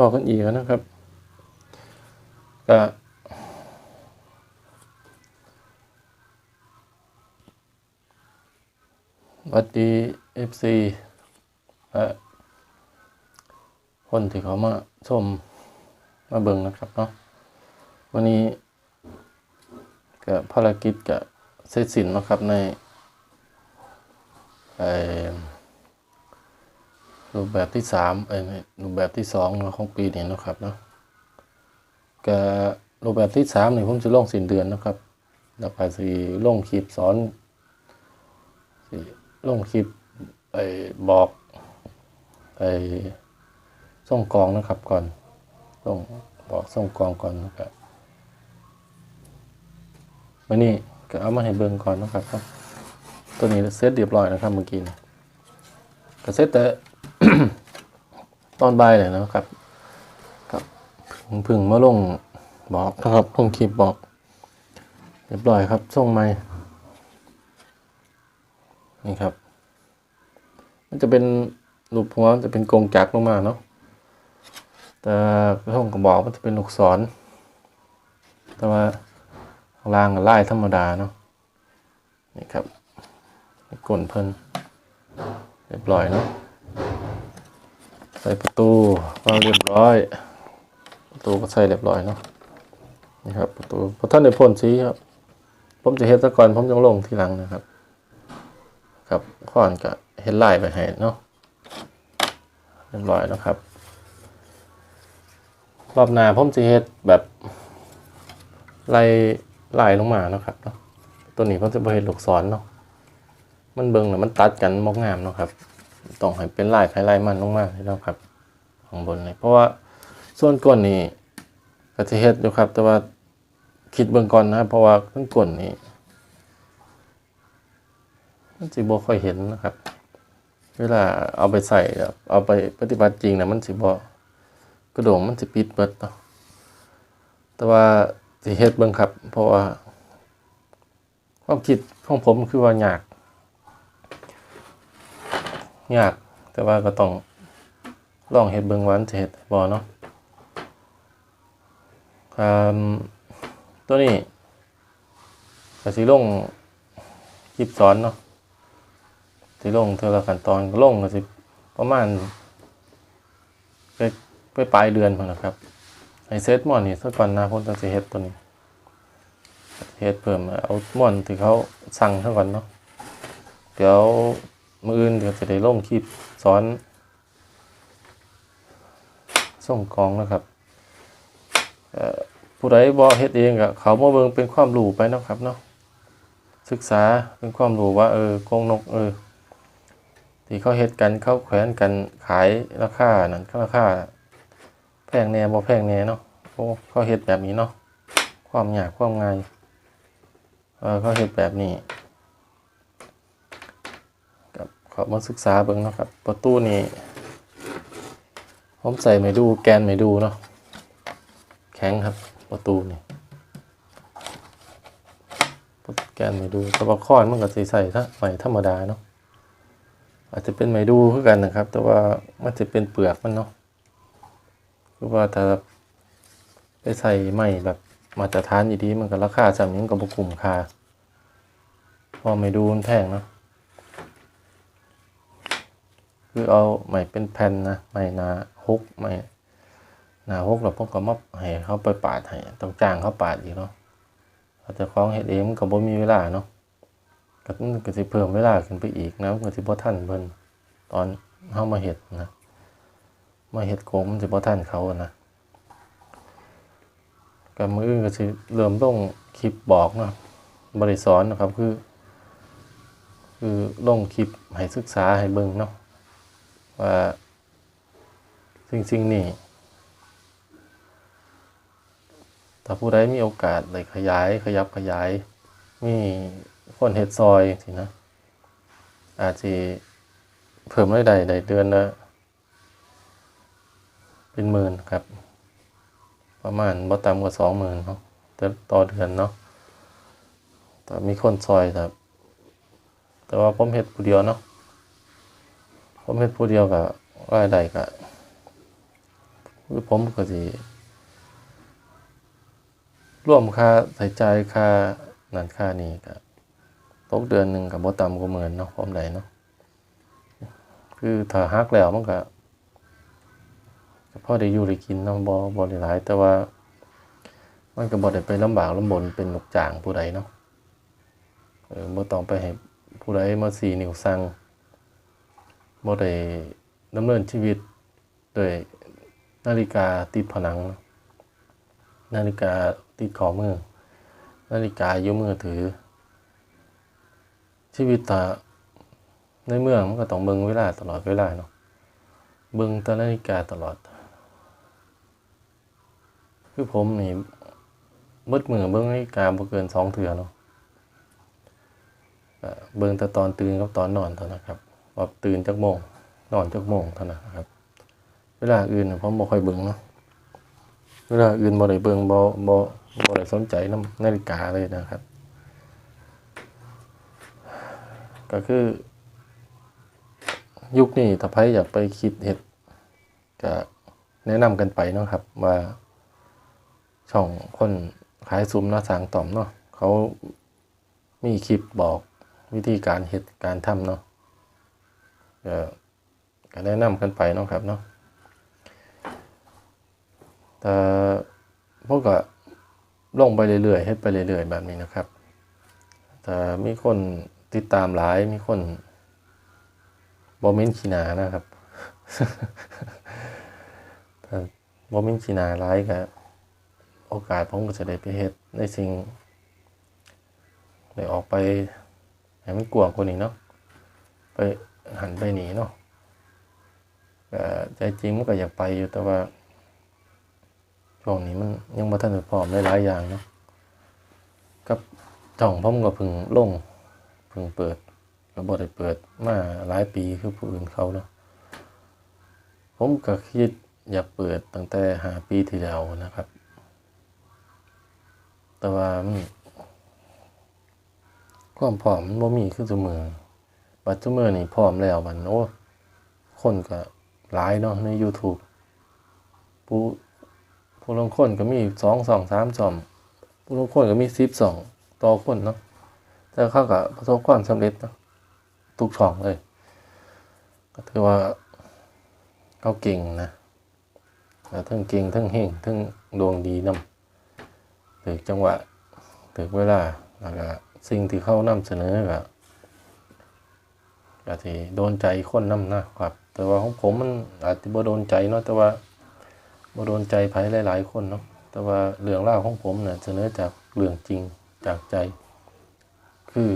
พอกันอีกแล้วนะครับก็วัสดี FC และคนที่เขามาชมมาเบิ่งนะครับเนาะวันนี้ก็ภารกิจก็เสร็จสิ้นแล้วครับในไอ รูปแบบที่สามเอ้ยรูปแบบที่สองของปีนี้นะครับเนาะก็รูปแบบที่สามนี่ผมจะลงสิ้นเดือนนะครับแล้วก็สิลงคลิปสอนสิลงคลิปไอ้บอกไอ้ส่งกองนะครับก่อนส่งบอกส่งกองก่อนนะครับวันนี้ก็เอามาให้เบิ่งก่อนนะครับ ตัวนี้เซตเรียบร้อยนะครับเมื่อกี้ก็เซตแต่ ตอนบ่ายเลยนะครับครับเพึ่งมาลงบอกนะครับลงคลิปบอก เรียบร้อยครับส่งไม้นี่ครับ มันจะเป็นรูปหัวมันจะเป็นกรงจักรลงมาเนาะแต่ห้องกระบอกมันจะเป็นลูกศร แต่ว่าข้างล่างก็ไล่ธรรมดาเนาะนี่ครับกลนเพิ่นเรียบร้อยเนาะ ใส่ประตูก็เรียบร้อย ประตูก็ใส่เรียบร้อยเนาะนี่ครับประตูพอท่านได้พ่นสีครับ ผมจะเฮ็ดซะก่อนผมยังลงทีหลังนะครับ ครับข้อนก็เฮ็ดลายไปให้เนาะเรียบร้อยแล้วครับ รอบหน้าผมจะเฮ็ดแบบไล่ไล่ลงมาเนาะครับเนาะตัวนี้ผมจะบ่เฮ็ดลูกศรเนาะมันเบิ่งแล้วมันตัดกันบ่งามเนาะครับ ต้องให้เป็นลายไผลายมันลงมาให้เนาะครับข้างบนเลยเพราะว่าส่วนก้นนี่ก็จะเฮ็ดอยู่ครับ แต่ว่าคิดเบื้องก่อนนะเพราะว่าเครื่องกลนี่มันสิบ่ค่อยเห็นนะครับ เวลาเอาไปใส่เอาไปปฏิบัติจริงนะมันสิบ่กระโดงมันสิปิดเบิดเนาะแต่ว่าสิเฮ็ดเบิ่งครับ เพราะว่าความคิดของผมคือว่าอยาก ยาก แต่ว่าก็ต้องลองเฮ็ดเบิ่งว่ามันจะเฮ็ดบ่เนาะตัวนี้ก็สิลงคลิปสอนเนาะสิลงเท่าละขั้นตอนก็ลงก็สิประมาณไปไปปลายเดือนพุ่นนะครับให้เซตมอนนี่ซะก่อนนะผมต้องสิเฮ็ดตัวนี้เฮ็ดเพิ่มเอาหมอนที่เขาสั่งซะก่อนเนาะเดี๋ยว มืออื่นเดี๋ยวจะได้ลงคลิปสอนส่งกองนะครับผู้ใดบ่เฮ็ดเองก็เขามาเบิงเป็นความรู้ไปนะครับเนาะศึกษาเป็นความรู้ว่าเออกรงนกเออที่เขาเฮ็ดกันเขาแขวนกันขายราคานั่นก็ราคาแพงแน่บ่แพงแน่เนาะโอ้เขาเฮ็ดแบบนี้เนาะความยากความง่ายเออเขาเฮ็ดแบบนี้ กับมาศึกษาเบิ่งเนาะครับ ประตูนี่ผมใส่ไม่ดูแกนไม่ดูเนาะแข็งครับประตูนี่แกนไม่ดูแต่ว่าค้อนมันก็ใสิใส่ถ้าใหม่ธรรมดาเนาะอาจจะเป็นไม้ดูคือกันนะครับ แต่ว่ามันจะเป็นเปลือกมันเนาะคือว่าถ้าไปใส่ไม้แบบมาตรฐานดีๆมันก็ราคาจำนี้มันก็บ่คุ้มค่าเพอไม่ดูมันแพงเนาะ คือเอาไม้เป็นแผ่นนะไม้นาหกไม้น้าหกเราพวกก็มาให้เขาไปปาดให้ต้องจ้างเขาปาดอีกเนาะเขาจะคล้องเฮ็ดเองมันก็บ่มีเวลาเนาะก็มันก็สิเพิ่มเวลาขึ้นไปอีกนะก็สิบ่ทันเพิ่นตอนเฮามาเฮ็ดนะมาเฮ็ดโกงมันสิบ่ทันเขานะก็มืออื่นก็สิเริ่มลงคลิปบอกนะบ่ได้สอนนะครับคือ คือลงคลิปให้ศึกษาให้เบิ่งเนาะ ว่าสิ่งๆนี้ถ้าผู้ใดมีโอกาสได้ขยาย ขยับขยาย มีคนเฮ็ดซอยสินะ อาจสิเพิ่มได้ได้เดือนละเป็นหมื่นครับ ประมาณบ่ต่ำกว่าสองหมื่นเนาะแต่ต่อเดือนเนาะแต่มีคนซอยครับ แต่ว่าผมเฮ็ดผู้เดียวเนาะ ผมเฮ็ดผู้เดียวก็รายได้ก็คือผมก็สิร่วมค่าใช้จ่ายค่านั่นค่านี้ก็ตกเดือนหนึ่งกับบ่ต่ำกว่าหมื่นเนาะผมได้เนาะคือถ้าหักแล้วมันก็ก็พอได้อยู่ได้กินเนาะบ่บ่ได้หลาย แต่ว่า มันก็บ่ได้ไปลำบากลำบนเป็นลูกจ้างผู้ใดเนาะเออบ่ต้องไปให้ผู้ใดมาสี่นิ้วสั่ง บ่ได้ดำเนินชีวิตด้วยนาฬิกาติดผนัง นาฬิกาติดข้อมือ นาฬิกาอยู่มือถือ ชีวิตตาในเมืองมันก็ต้องเบิ่งเวลาตลอดเวลาเนาะเบิ่งแต่นาฬิกาตลอด คือผมนี่เบิดมือเบิ่งนาฬิกาบ่เกินสองเทื่อเนาะเบิ่งแต่ตอนตื่นกับตอนนอนเท่านั้นครับ ว่าตื่นจักโมงนอนจักโมงเท่านั้นครับ เวลาอื่นน่ะผมบ่ค่อยเบิ่งเนาะเวลาอื่นบ่ได้เบิ่งบ่บ่บ่ได้สนใจนำนาฬิกาเลยนะครับ ก็คือ ยุคนี้ถ้าใครอยากไปคิดเฮ็ดก็แนะนำกันไปเนาะครับ ว่าช่องคนขายซุ้มหน้าสางต่อมเนาะเขามีคลิปบอกวิธีการเฮ็ดการทำเนาะ ก็ก็แนะนำกันไปเนาะครับเนาะแต่พวกก็ลงไปเรื่อยๆเฮ็ดไปเรื่อยๆแบบนี้นะครับ แต่มีคนติดตามหลายมีคนบ่เม้นขีนานะครับแต่บ่เม้นขีนาหลายก็โอกาสผมก็จะได้ไปเฮ็ดในสิ่งได้ออกไปให้มันกว้างกว่านี้เนาะไป หันไปหนีเนาะก็ใจจริงมันก็อยากไปอยู่แต่ว่าช่วงนี้มันยังบ่ทันได้พร้อมหลายอย่างเนาะกับจ่องผมก็พิ่งลงพิ่งเปิดก็บ่ได้เปิดมาหลายปีคือผู้อื่นเขาเนาะผมก็คิดอยากเปิดตั้งแต่หาปีที่แล้วนะครับ แต่ว่าความพร้อมมันบ่มีคือซุมื้อ ปัจจุบันนี่พร้อมแล้วมันโอ้คนก็หลายเนาะใน YouTube ผู้ผู้ลงคนก็มี2 2 3 2ผู้ลงคนก็มี10 2ต่อคนเนาะแต่เขาก็ประสบความสำเร็จเนาะทุกช่องเลย ก็ถือว่าเขาเก่งนะทั้งเก่งทั้งเฮงทั้งดวงดีนำถึกจังหวะถึกเวลาแล้วก็สิ่งที่เขานำเสนอก็ ก็ทีโดนใจคนนำนะครับ แต่ว่าของผมมันอาจจะบ่โดนใจเนาะแต่ว่าบ่โดนใจไผหลายๆคนเนาะแต่ว่าเรื่องราของผมเนี่ยเสนอจากเรื่องจริงจากใจ คือ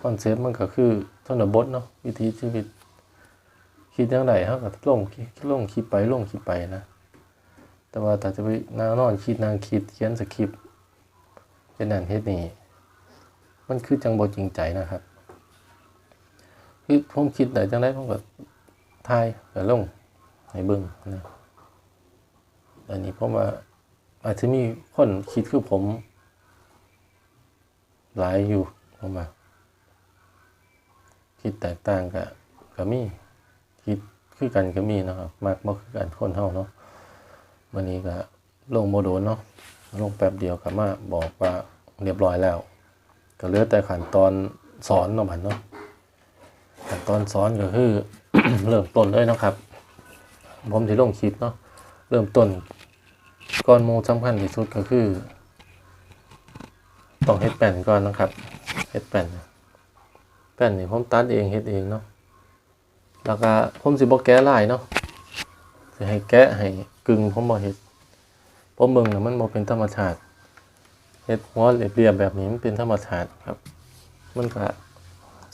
คอนเซ็ปต์มันก็คือชนบทเนาะวิถีชีวิต คิดจังไดเฮาก็ลงลงคลิปไปลงคลิปไปนะแต่ว่าถ้าจะไปนางนอนคิดนางคิดเขียนสคริปต์เป็นนั่นเฮ็ดนี่มันคือจังบ่จริงใจนะครับ คือผมคิดได้จังได้ผมก็ถ่ายก็ลงให้เบิ่งนะอันนี้ผมว่าอาจจะมีคนคิดคือผม หลายอยู่ผมว่าคิดแตกต่างกับก็มีคิดคือกันก็มีนะครับมากบ่คือกันคนเฮาเนาะวันนี้ก็ลงโมโดนเนาะลงแป๊บเดียวก็มาบอกว่าเรียบร้อยแล้ว ก็เหลือแต่ขั้นตอนสอนเนาะมันเนาะ ขั้นตอนสอนก็คือ เริ่มต้นเลยนะครับ ผมที่ลงคลิปเนาะเริ่มต้นก่อนโมสำคัญที่สุดก็คือ ต้องเฮ็ดแป้นก่อนนะครับเฮ็ดแป้นแป้นนี่ผมตัดเองเฮ็ดเองเนาะแล้วก็ผมสิบ่แก้ลายเนาะสิให้แกะให้กึ่งผมบ่เฮ็ดผมเบิ่งน่ะมันบ่เป็นธรรมชาติเฮ็ดหัวเรียบๆแบบนี้มันเป็นธรรมชาติครับ มันก็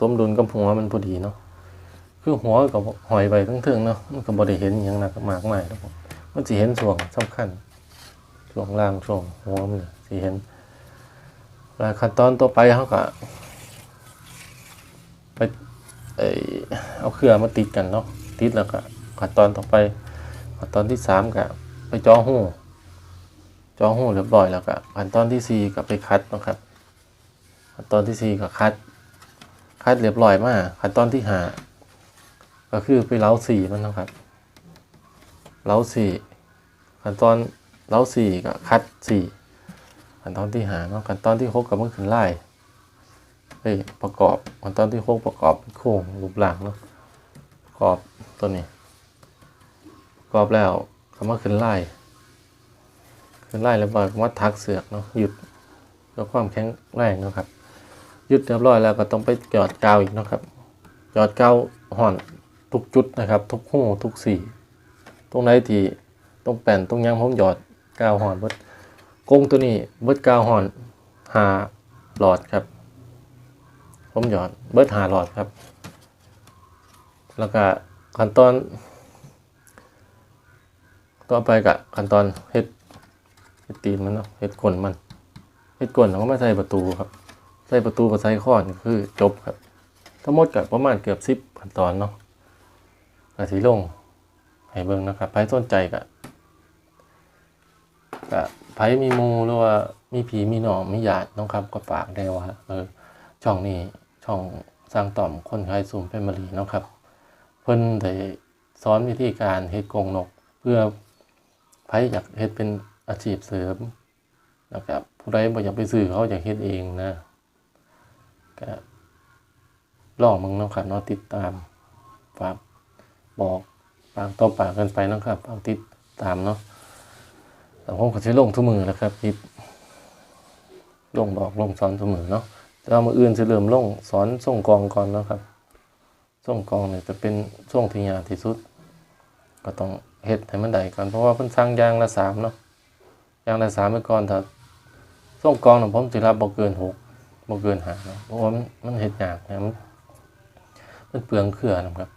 สมดุลกับหัวมันพอดีเนาะคือหัวก็หอยไปทั้งเทิงเนาะมันก็บ่ได้เห็นหยังหนักมากมายครับผมมันสิเห็นช่วงสำคัญช่วงล่างช่วงหัวมันนี่สิเห็นแล้วขั้นตอนต่อไปเฮาก็ไปเอ่อเอาเครื่องมาติดกันเนาะติดแล้วก็ขั้นตอนต่อไปขั้นตอนที่สามก็ไปจอหูจอหูเรียบร้อยแล้วก็ขั้นตอนที่สี่ก็ไปคัดนะครับขั้นตอนที่สี่ก็คัด คัดเรียบร้อยมากขั้นตอนที่หาก็คือไปเล้าสีมันนะครับเล้าสีขั้นตอนเล้าสี่ก็คัดสี่ขั้นตอนที่หาเนาะขั้นตอนที่หกกับมันขึ้นไล่เฮ้ยประกอบขั้นตอนที่หกประกอบเป็นโครงรูปร่างเนาะประกอบตัวนี้ประกอบแล้วก็มาขึ้นไล่ขึ้นไล่แล้วก็มาทักเสือกเนาะหยุดเพื่อความแข็งแรงเนาะครับ ยุดเรียบร้อยแล้วก็ต้องไปหยอดกาวอีกนะครับหยอดกาวห่อนทุกจุดนะครับ ทุกหูทุกสี่ตรงไหนที่ตรงแป้นตรงยังผมหยอดกาวห่อนเบิดกงตัวนี้เบิดกาวห่อนหาหลอดครับ ผมหยอดเบิดหาหลอดครับ แล้วก็ขั้นตอน ต่อไปกับขั้นตอนเฮ็ดเฮ็ดตีนมันเนาะเฮ็ดก้นมันเฮ็ดก้นแล้วก็มาใส่ประตูครับ ใส่ประตูกับใส่ข้อนคือจบครับ ทั้งหมดกับประมาณเกือบสิบขั้นตอนเนาะกะสีลงให้เบิ่งนะครับไผสนใจก็ก็ไผมีมูหรือว่ามีผีมีหนองมีญาติเน้องครับก็ฝากได้ว่าเออช่องนี้ช่องสร้างต่อมคนไข้ซูมแฟมิลี่นาะครับ เพิ่นได้สอนวิธีการเฮ็ดกงนก เพื่อไผอยากเฮ็ดเป็นอาชีพเสริมนะครับผู้ใดบ่อยากไปซื้อเขาอยากเฮ็ดเองนะ ก็ลองมึงนะครับเนาะติดตามฝากบอกปากต่อปากกันไปนะครับฝากติดตามเนาะแต่ผมก็สิลงทุกมือแล้วครับคลิปลงบอกลงสอนทุกมือเนาะแต่ว่ามืออื่นสิเริ่มลงสอนส่งกองก่อนนะครับส่งกองเนี่ยจะเป็นช่วงที่ยากที่สุด ก็ต้องเฮ็ดให้มันได้ก่อนเพราะว่าเพิ่นสั่งยางละสามเนาะยางละสามไปก่อนถ้าส่งกองน่ะผมสิรับบ่เกินหก บ่เกินหาเนาะเพราะว่ามันมันเฮ็ดยากนะมันมันเปลืองเครือนะครับ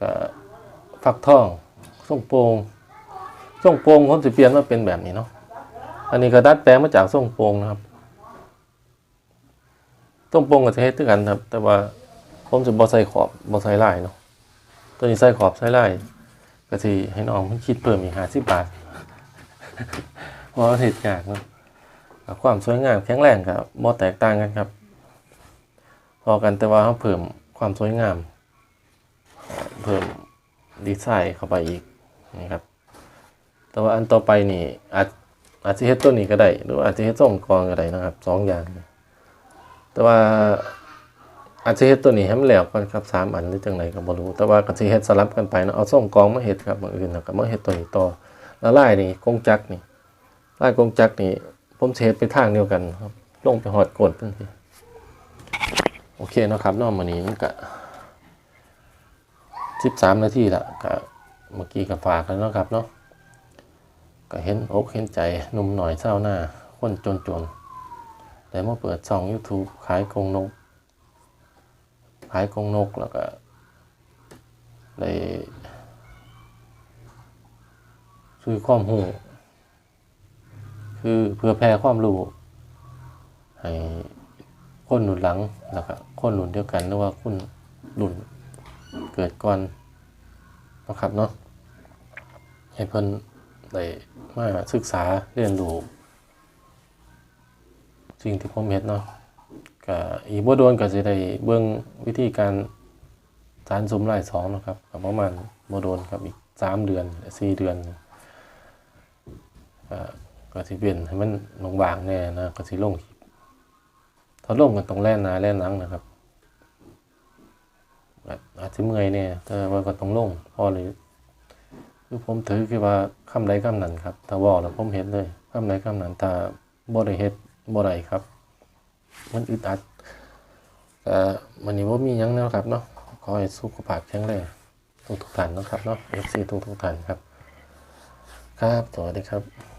ก็ฟักทองส่งโปงส่งโปงผมสิเปลี่ยนมาเป็นแบบนี้เนาะอันนี้ก็ดัดแปลงมาจากส่งโปงนะครับส่งโปงก็จะเฮ็ดคือกันครับ แต่ว่าผมจะบอใส่ขอบบอใส่ลายเนาะตัวนี้ใส่ขอบใส่ลายก็สิให้น้องมันคิดเพิ่มอีกห้าสิบบาทเพราะว่าเหตุยากเนาะ ความสวยงามแข็งแรงกับบ่แตกต่างกันครับ พอกันแต่ว่าเขาเพิ่มความสวยงาม เพิ่มดีไซน์เข้าไปอีกนะครับ แต่ว่าอันต่อไปนี่อาจอาจจะเฮ็ดตัวนี้ก็ได้ หรืออาจจะเฮ็ดส่งกองก็ได้นะครับสองอย่าง แต่ว่าอาจจะเฮ็ดตัวนี้ให้มันแล้วก่อนครับสามอันหรือจังไดก็บ่รู้ แต่ว่าก็สิเฮ็ดสลับกันไปเนาะเอาส่งกองมาเฮ็ดครับบางอื่นแล้วก็มาเฮ็ดตัวนี้ต่อแล้วลายนี่กงจักนี่ลายกงจักนี่ ผมเฮ็ดไปทางเดียวกันครับ ลงไปฮอดกดทันทีโอเคเนาะครับนาะมื้อนี้มันก็13นาทีละก็เมื่อกี้ก็ฝากแล้วนะครับเนาะก็เห็นอกเห็นใจหนุ่มหน่อยเศร้าหน้าคนจนๆแต่มาเปิดช่อง YouTube ขายกงนก ขายกงนกแล้วก็ได้ซื้อความรู้ คือเพื่อแพร่ความรู้ให้คนหนุนหลังแล้วก็คนหนุนเดียวกันหรือว่าคนหนุนเกิดก่อนนะครับเนาะให้เพิ่นได้มาศึกษาเรียนรู้สิ่งที่ผมเห็นเนาะก็อีบ่โดนก็สิได้เบิ่งวิธีการสารสมรายสองนะครับก็ประมาณบ่โดนครับอีกสามเดือนสี่เดือน ก็สิเวียนให้มันบางๆแน่นะก็สิลงถ้าลงก็ต้องแล่นนาแล่นหลังนะครับอาจสิเมื่อยแน่แต่ว่าก็ต้องลงพอเลยคือผมถือคือว่าคำใดคำนั้นครับถ้าเว้าแล้วผมเฮ็ดเลยคำใดคำนั้นถ้าบ่ได้เฮ็ดบ่ได้ครับ มันอึดอัดแต่มันนี้ว่ามียังนวครับเนาะขอให้สุขภาพแข็งแรงทุกทุกท่านนะครับเนาะ FC ทุกทุกท่านครับ ครับสวัสดีครับ